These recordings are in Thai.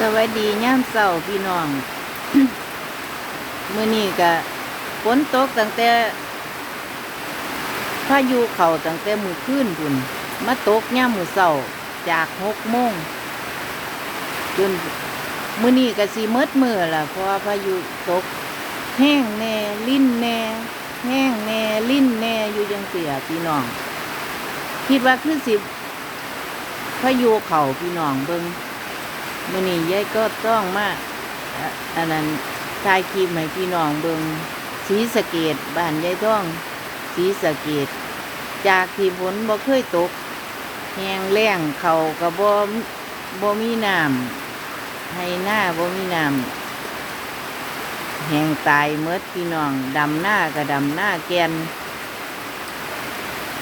สวัสดีย่ามเช้าพี่น้องเมื้อนี้ก็ฝนตกตั้งแต่พายุเข้าตั้งแต่มื้อคืนพุ่นมาตกย่ามมือเช้าจากหกโมงจนมื้อนี้ก็สิหมดมือล่ะ เพราะว่าพายุตก แห้งแน่ลิ้นแน่แห้งแน่ลิ้นแน่อยู่จังเสียพี่น้อง คิดว่าคือสิพายุเข้าพี่น้องเบิ่ง มื่อนี้ยายก็ต้องมาอะอันนั้นถ่ายคลิปให้พี่น้องเบิงสีสะเกตบ้านยายต้องสีสะเกตจากที่ฝนบ่เคยตกแห้งแล้งเขาก็บ่บ่มีน้ำให้หน้าบ่มีน้ำแห้งตายเมดพี่น้องดำหน้าก็ดำหน้าแกน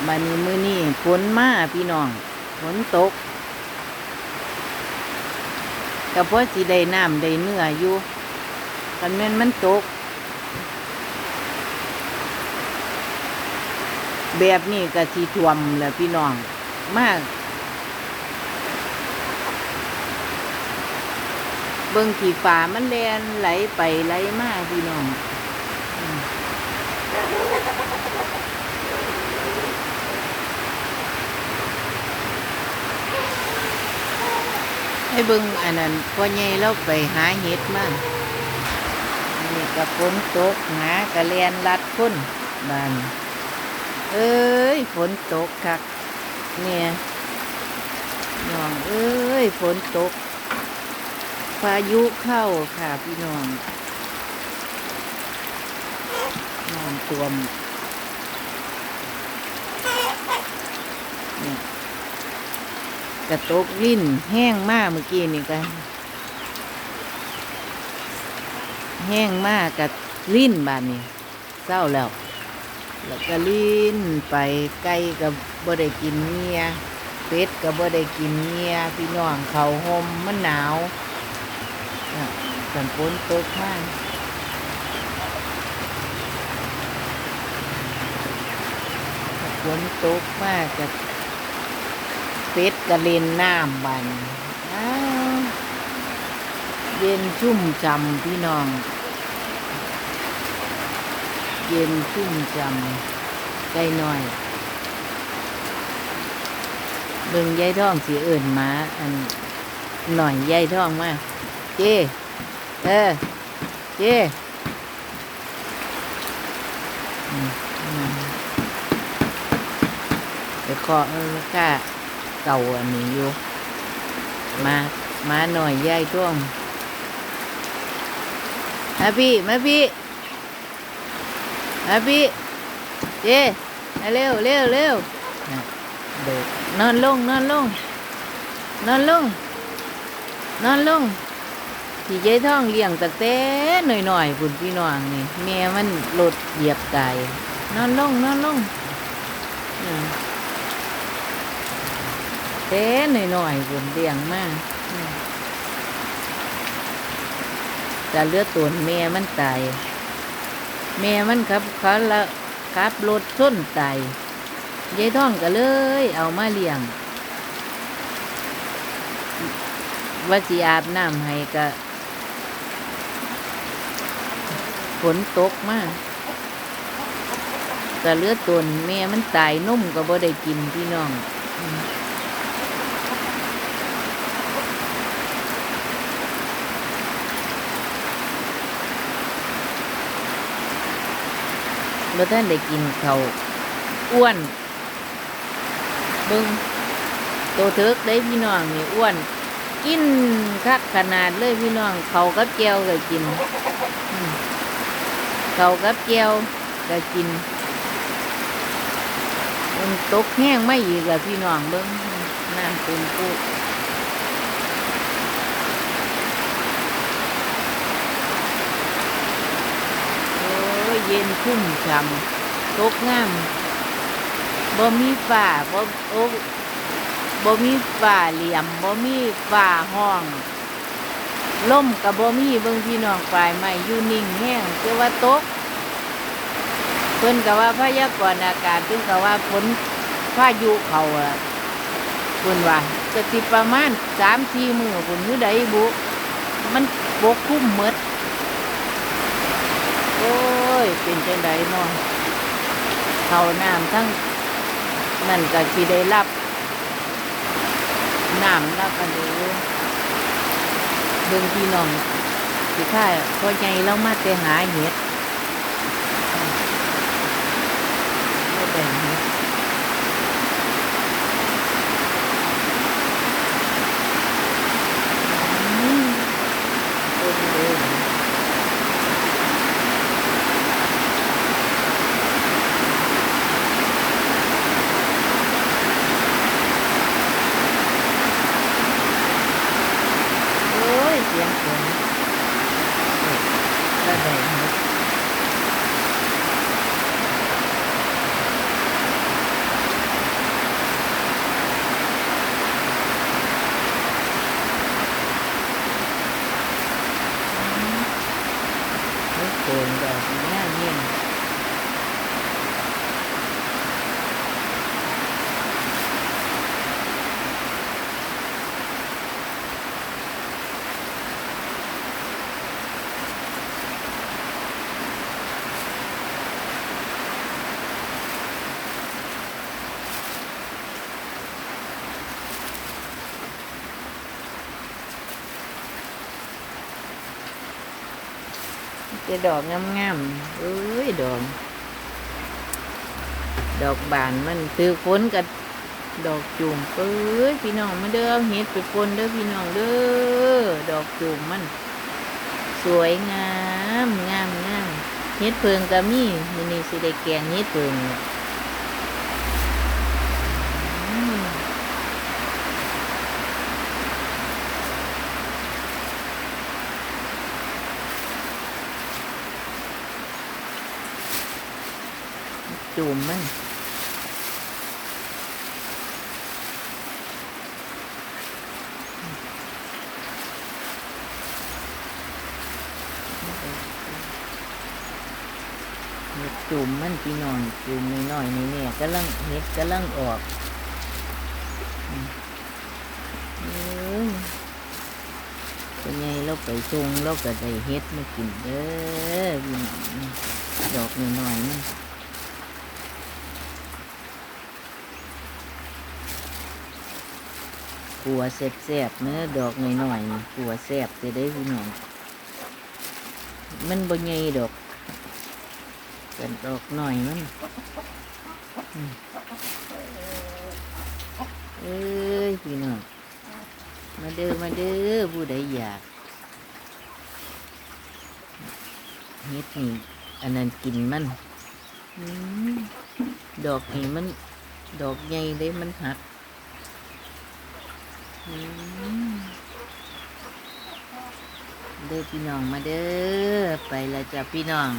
บัดนี้มือนี้ฝนมาพี่น้องฝนตก ก็เพราะสิได้น้ำได้เนื้ออยู่กันแม่นมันตก แบบนี้ก็ทีท่วมแหละพี่น้อง มาก เบิ่งขี่ฟ้ามันแลนไหลไปไหลมาพี่น้อง ให้เบิ่งอันนั้นพ่อใหญ่เราไปหาเห็ดมานี่ก็ฝนตกหากระแลนลัดพ้นบานเอ้ยฝนตกคักเนี่ยน้องเอ้ยฝนตกพายุเข้าค่ะพี่น้องน้องตวมเนี่ย กระตกลิ้นแห้งมากเมื่อกี้นี่กันแห้งมากกับลิ้นบานนี้เศร้าแล้ว แล้วก็ลิ้นไปไก่กับบ่ได้กินเมียเป็ดกับบ่ได้กินเมียพี่น้องเขาห่มมันหนาวน่ะสันฝนตกมากฝนตกมากกับ เป็ดกระเล่นน้ำบันเย็นชุ่มจำพี่น้อง เย็นชุ่มจำใจหน่อย เบิ่งยายท่องสีเอื่นมาอันหน่อยยายท่องมาเจ้เออเจ้อืมอืมไปเคาะเออกล้า เก่าอันนี้อยู่ มามาหน่อยยายท่องมาพี่มาพี่มาพี่เจ้มาเร็วเร็วเร็วน่ะเด็กนอนลงนอนลงนอนลงนอนลงที่ยายท่องเลี้ยงตั้งแต่หน่อยหน่อยๆพุ่นพี่น้องนี่แม่มันหลุดเหยียบตายนอนลงนอนลง อืมแต่หน่อยหน่อยๆพุ่นเลี้ยงมากอืมแต่เลือดตัวแม่มันตายแม่มันขับเขาละขับรถส้นไตยายท่องก็เลย เอามาเลี้ยงว่าสิอาบน้ำให้ก็ฝนตกมากก็เลือดตนแม่มันตายนุ่มก็บ่ได้กินพี่น้อง บ่ท่านได้กินเขาอ้วนเบิ่งโตเถิกได้พี่น้องนี่อ้วน กินคักขนาดเลยพี่น้องเขากับแก้วก็กินเขากับแก้วก็กินมันตกแห้งไม่อีกแล้วพี่น้องเบิ่งน้ำเป็นปูโอ้ย เย็นชุ่มฉ่ำตกงามบ่มีฝ่าบ่โอ้บ่มีฝ่าเหลี่ยมบ่มีฝ่าห้องล่มกับบ่มีเบิ่งพี่น้องฝ่ายใหม่อยู่นิ่งแห้งคือว่าตกเพิ่นก็ว่าพยากรณ์อากาศเพิ่นก็ว่าฝนพายุเขาอะเพิ่นว่าจะสิประมาณ3-4มื้อพุ่นหรือใดบุมันปกคลุมหมด เป็นจังไดเนาะเขาน้ำทั้งนั่นก็สิได้รับน้ำรับอันนี้เบิ่งพี่น้องสิค่าพ่อใหญ่เรามาแต่หาเห็ดเราได้เห็ดอืมเบิ่งเบิ่ง โอ้ยเสียงฝนระได้หมดโอ้ยโกนดอกนี้เนี่ย จะดอกงามๆเอ้ยดอก ดอกบานมันตือฝนกับดอกจุ่มเอ้ยพี่น้องมาเด้อเอาเฮ็ดไปปนเด้อพี่น้องเด้อดอกจุ่มมัน สวยงามงามงามเฮ็ดเพิงก็มีมื้อนี้สิได้แกงเฮ็ดเพิงเนี่ย จุ่มมันเห็ดจุ่มมันพี่น้องจุ่มน้อยๆนี่เนี่ยกำลังเห็ดกำลังออกเป็นไงเราไปทรงเราก็ได้เห็ดมากินเด้อพี่น้องดอกน้อยๆมัน กัวแซ่บๆเนื้อดอกหน้อยๆนี่กัวแซ่บจะได้พี่น้องมันบ่ใหญ่ดอกกันดอกหน่อยมันเอ้ยพี่น้องมาเด้อมาเด้อผู้ใดอยากเฮ็ดนี่อันนั้นกินมันอดอกนี่มัน ดอกใหญ่เลยมันหัก เด้อพี่น้องมาเด้อไปแล้วจ้ะพี่น้อง